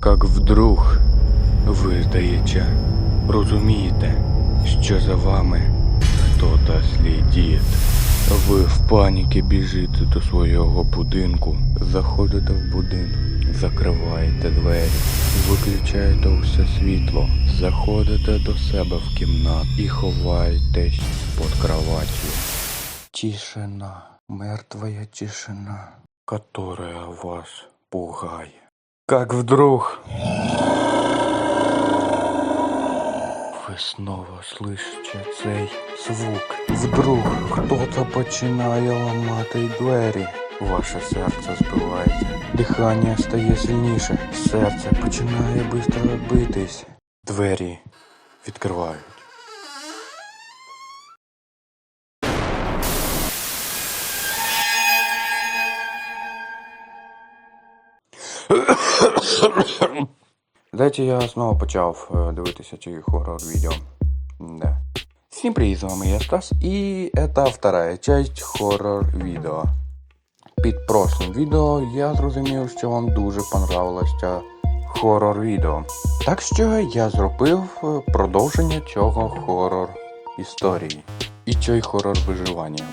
Как вдруг ви, здається, розумієте, що за вами хто-то слідить. Ви в паніки біжите до свого будинку, заходите в будинок, закриваєте двері, виключаєте усе світло, заходите до себе в кімнату і ховаєтесь під кроватью. Тишина, мертвая тишина, которая вас пугает. Как вдруг вы снова слышите цей звук. Вдруг хто-то починає ламати двері. Ваше серце збивається. Дихання стає сильніше. Серце починає швидко битись. Двері відкривають. Дайте я знову почав е, дивитися ці хоррор відео. Да. Всім привіт, з вами я Стас, і це вторая часть хоррор відео. Під прошлим відео я зрозумів, що вам дуже понравилось це хоррор відео. Так що я зробив е, продовження цього хоррор історії і цей хоррор виживання.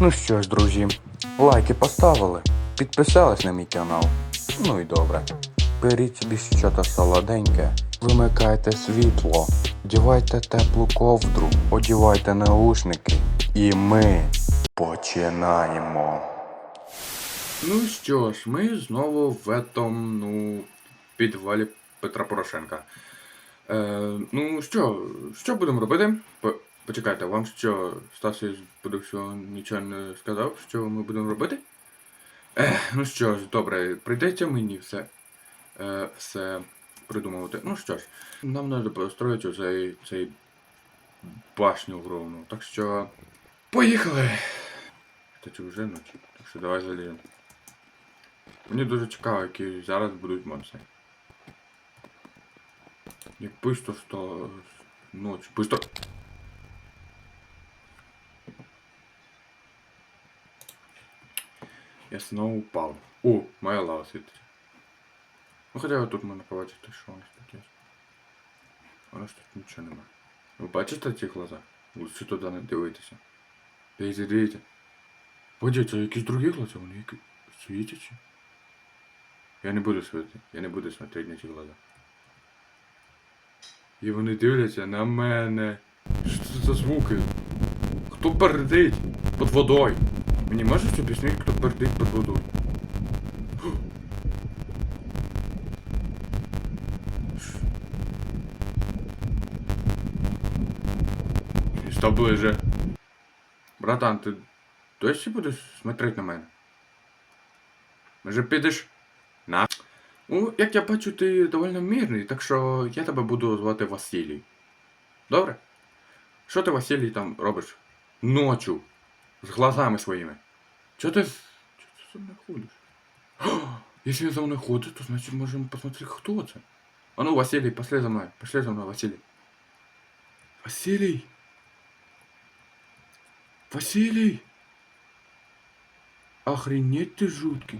Ну що ж, друзі, лайки поставили, підписались на мій канал. Ну і добре. Беріть собі щось солоденьке, вимикайте світло, одівайте теплу ковдру, одівайте наушники. І ми починаємо. Ну що ж, ми знову в этом, ну, підвалі Петра Порошенка. Е, ну що, що будемо робити? По- Почекайте, вам що, Стас що нічого не сказав, що ми будемо робити? Ех, ну що ж, добре, прийдеться мені все, е, все придумувати. Ну що ж, нам треба построїти цей, цей башню огромну. Так що. Поїхали! Кстати, вже ночі, так що давай заліземо. Мені дуже цікаво, які зараз будуть монстри. Як быстро стало ночь. Быстро. Я снова упал. О, моя лава світить. Ну хоча тут можна побачити, що у нас таке. У нас тут нічого немає. Ви бачите ці глаза? Лучше туди не дивитися. Дивіться, дивіться. Погоді, це якісь другі глаза, вони які світячі. Я не буду світити, я не буду смотреть на ці глаза. І вони дивляться на мене. Що це за звуки? Хто пердить під водою? Мені можеш об'яснити, хто пердить під водою? Что ближе? Братан, ти досі будеш смотреть на мене? Може підеш? На. Ну, як я бачу, ти доволі мирний, так що я тебе буду звати Василій. Добре? Що ти, Василій, там робиш? Ночу. З глазами своїми. Чого ти. Чого ти за мною ходиш? Якщо я за мною ходжу, то значить можемо посмотрети, хто це. А ну, Василій, пошли за мною. Пошли за мною, Василій. Василій! Василий! Охренеть ты жуткий.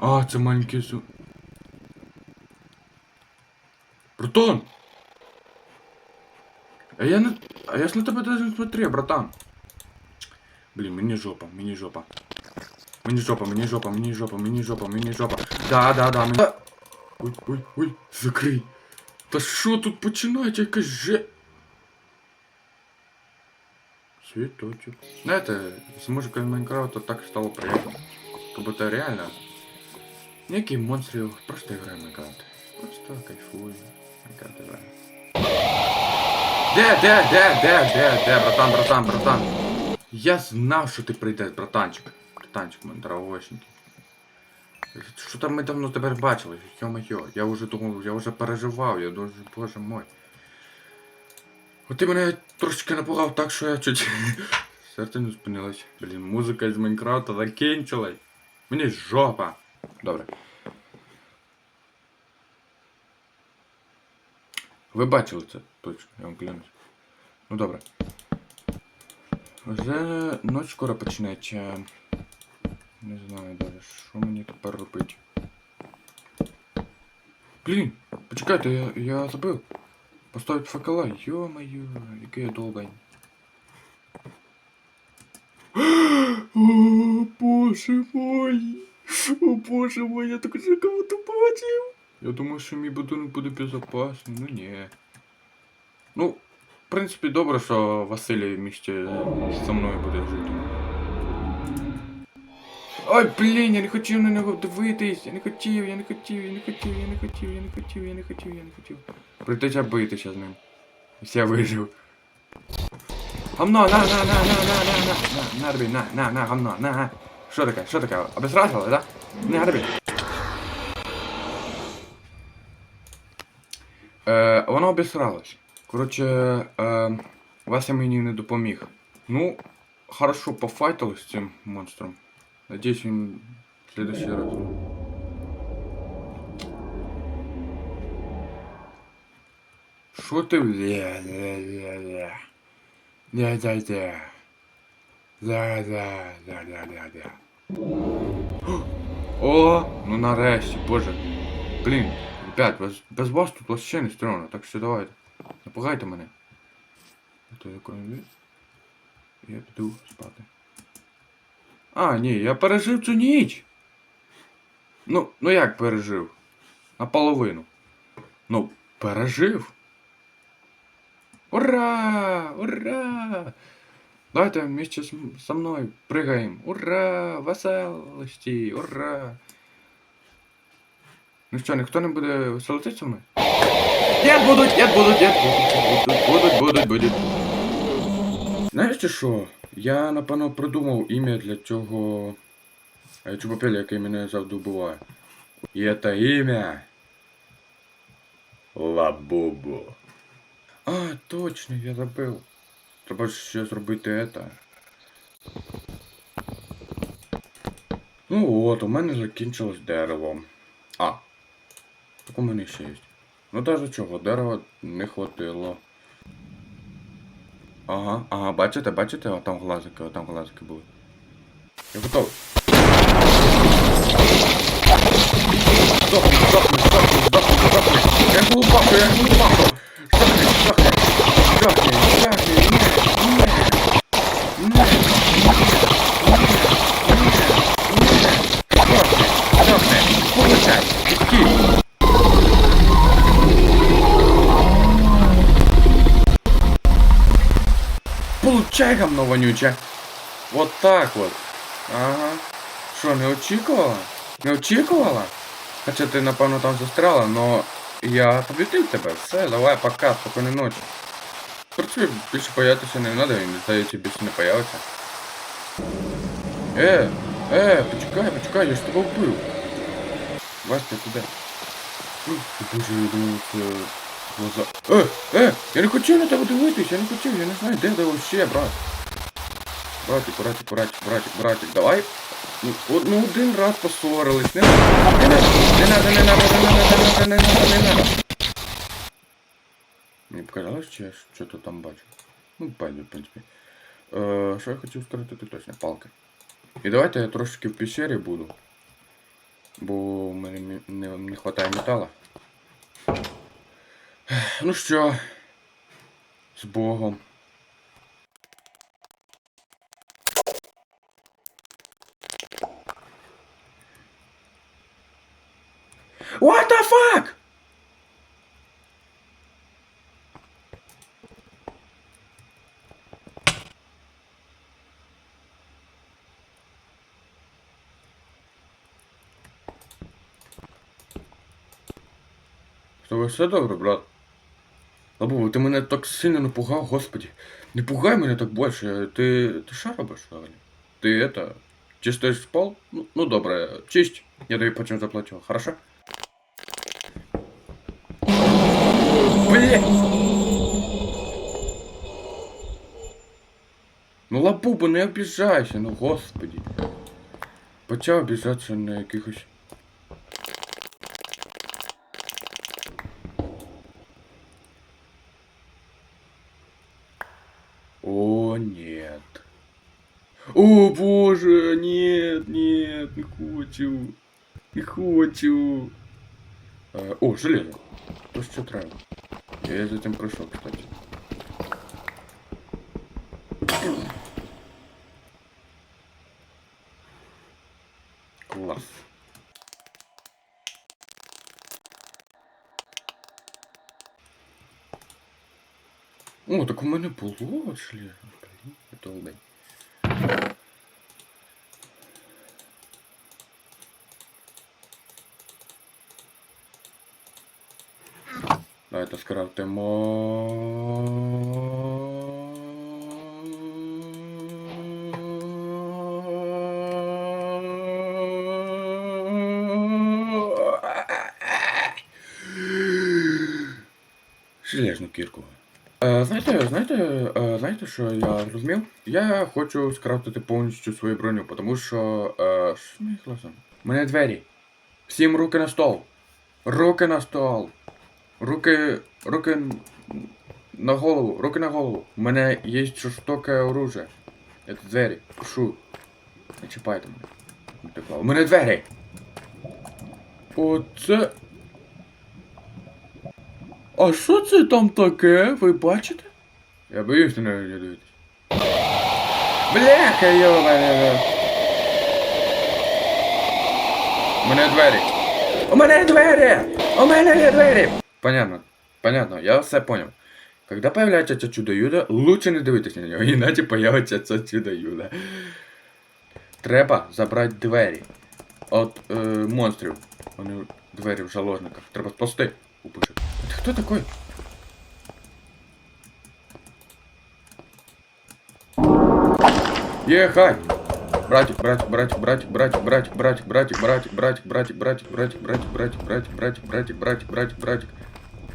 А, це маленький зу... Братан! А я на... А я ж на тебе даже не смотрю, братан. Блин, мені жопа, мені жопа. Мені жопа, мені жопа, мені жопа, мені жопа, мені жопа. Да, да, да, мені... Ой, ой, ой, закрий. Та що тут починається якась же... Цветочек. Знаете, с музыкой Майнкрафта так стало приятно. Как будто реально некие монстры просто играем Майнкрафт. Просто кайфую. Майнкрафт играем. Де, де, де, де, де, де, братан, братан, братан. Я знав, що ти прийдеш, братанчик. Братанчик, мой дорогощенький. Що там ми давно тепер бачили? Йо-моє, я вже думав, я вже переживав, я дуже, боже мой. От ти мене трошечки напугав так, що я чуть серце не спинилось. Блін, музика з Майнкрафта закінчилась. Мені жопа. Добре. Ви бачили це точно, я вам клянусь. Ну добре. Вже ночь скоро починається. Не знаю даже, що мені тепер робити. Блін, почекайте, я, я забив. Поставить факела. Ё-моё, який я долбань. О, боже мой! О боже мой, я так вже кого-то бачив. Я думаю, що мій будинок буде безопасний, ну ні. Ну, в принципі, добре, що Василій в місті зі мною буде жити. Ой, блін, я не хотів на нього дивитись, я не хотів, я не хотів, я не хотів, я не хотів, я не хотів, я не хотів, я не хотів. Прийдеться битися з ним. Ось я вижив. Гамно, на, на, на, на, на, на, на, на, на, тобі, на, на, на, гамно, на. Що таке, що таке? Обесразило, да? На, тобі. Е, воно обісралось. Коротше, е, Вася мені не допоміг. Ну, хорошо пофайтили з цим монстром. Надіюсь, він в следующий раз. Що ти бля, бля, бля, бля. Ля, ля, ля. Ля, ля, ля, ля, ля, ля. О, ну нарешті, боже. Блін, ребят, без, без вас тут вообще не стрьомно, так що давайте. Напугайте мене. Я піду спати. А, ні, я пережив цю ніч. Ну, ну як пережив? Наполовину. Ну, пережив. Ура! Ура! Давайте вместе со мной прыгаем. Ура! Веселості! Ура! Ну що, ніхто не буде веселитися мною? Нет, будуть, нет, будуть, нет, будуть, будуть, будуть, будуть. Знаєте що? Я, напевно, придумав ім'я для цього е, чупапеля, який мене завжди вбиває. І це ім'я. Лабубу. А, точно, я забив. Треба ще зробити это. Ну от, у мене закінчилось дерево. А. Так у мене ще є. Ну даже чого, дерева не хватило. Ага, ага, бачите, бачите, О, там глазики, о, там глазики були. Я готовий. Гамно вонюче. Вот так вот. Ага. Що, не очікувала? Не очікувала? Хоча ти, напевно, там застряла, но я побідив тебе. Все, давай, пока, спокійної ночі. Працюй, більше боятися не треба, він здається, більше не появиться. Е, е, почекай, почекай, я ж тебе вбив. Вася, куди? Ой, Боже, я думав, це глаза. Е, е, я не хотів на тебе дивитись, я не хотів, я не знаю, де ти вообще, брат. Братик, братик, братик, братик, братик, давай. Ну, ну один раз поссорились. Не надо, не надо, не надо, не надо, не надо, не надо, не надо. Мне показалось, что я что-то там бачу. Ну, байдуже, в принципе. Э, е, що я хочу сказати, это точно, палки. И давайте я трошечки в пещере буду. Бо мені не, не, не хватає. Ну що, з Богом. З тобою все добре, брат? Лабу, ти мене так сильно напугав, господи. Не пугай мене так більше. Ти. ти що робиш взагалі? Ти это. Чистиш пол? Ну, ну добре, чисть. Я тобі потім заплачу, хорошо? Блять! Ну лабубу, не обіжайся, ну господи. Почав обіжатися на якихось. хочу. Не хочу. Е, о, железо. То що треба. Я за цим пройшов, кстати. Класс. О, так у мене було железо. Блін, Давайте скрафтимо. Железну кірку. Е, знаєте, знаєте, е, знаєте, що я зрозумів? Я хочу скрафтити повністю свою броню, тому що. Е, що? У мене двері. Всім руки на стол. Руки на стол. Руки. Руки на голову. Руки на голову. У мене є жорстоке оружие. Це двері. Пишу. Не чіпайте мене. У мене двері. Оце. А що це там таке? Ви бачите? Я боюсь на не дивитись. Бляха, йобаний. У мене двері. У мене двері! У мене є двері! Понятно, понятно, я все понял. Когда появляется це чудо-юдо, лучше не дивитись на нього, іначе появиться це чудо-юдо. Треба забрати двері. От е, монстрів. Вони двері в заложниках. Треба спасти. Упиши. Ти хто такой? Ехай! Братик, братик, братик, братик, братик, братик, братик, братик, братик, братик, братик, братик, братик, братик, братик, братик, братик, братик, братик, братик, братик. Не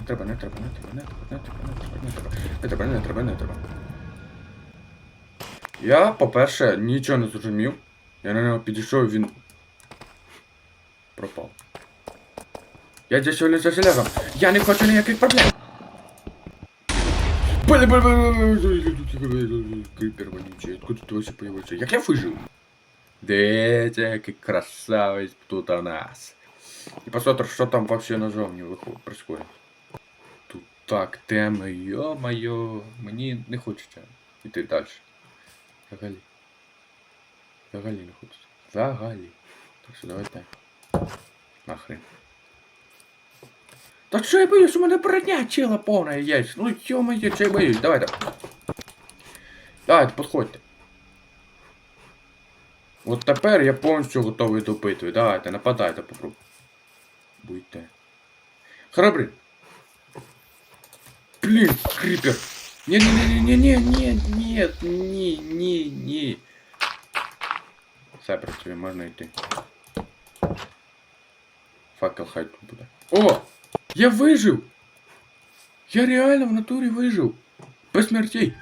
Треба, не треба, не треба, не треба, не треба, не треба, не треба, не треба, не треба. Я, по-перше, нічого не зрозумів. Я на нього підійшов, він пропав. Я лишь за железом. Я не хочу ніяких проблем. Крипер вонючий, откуда ты вообще появился? Як я выжил? Дивіться, який красавець тут у нас. І посмотри, що там вообще ножом не происходит. Тут так темно, ё-моё. Мені не хочеться йти далі. Взагалі. Взагалі не хочеться. Взагалі. Так що давайте. Нахрен. Та що я боюсь, у мене броня чела повна є. Ну ё-моё, що я боюсь, давайте. Давайте, підходьте. От тепер я повністю готовий до битви. Давайте, нападайте, попробуйте. Будьте. Храбрий. Блин, крипер. Нет, нет, нет, нет, нет, нет, нет, не, не, не. Сапер, тебе можно идти. Факел хайт туда. О! Я выжил! Я реально в натуре выжил. По смертей.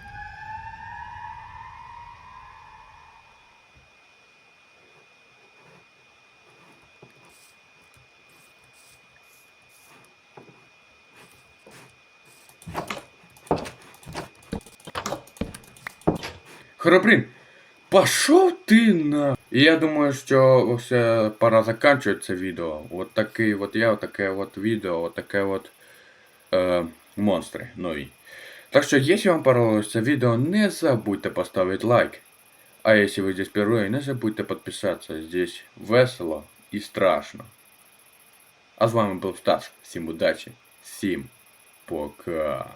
Храбрин, пошов ти на. Я думаю, що все пора заканчивать це відео. Вот такий вот я, вот таке вот відео, вот таке вот е, монстри нові. Так що, если вам понравилось це відео, не забудьте поставить лайк. А если вы здесь впервые, не забудьте подписаться. Здесь весело і страшно. А з вами був Стас. Всім удачі, всім пока.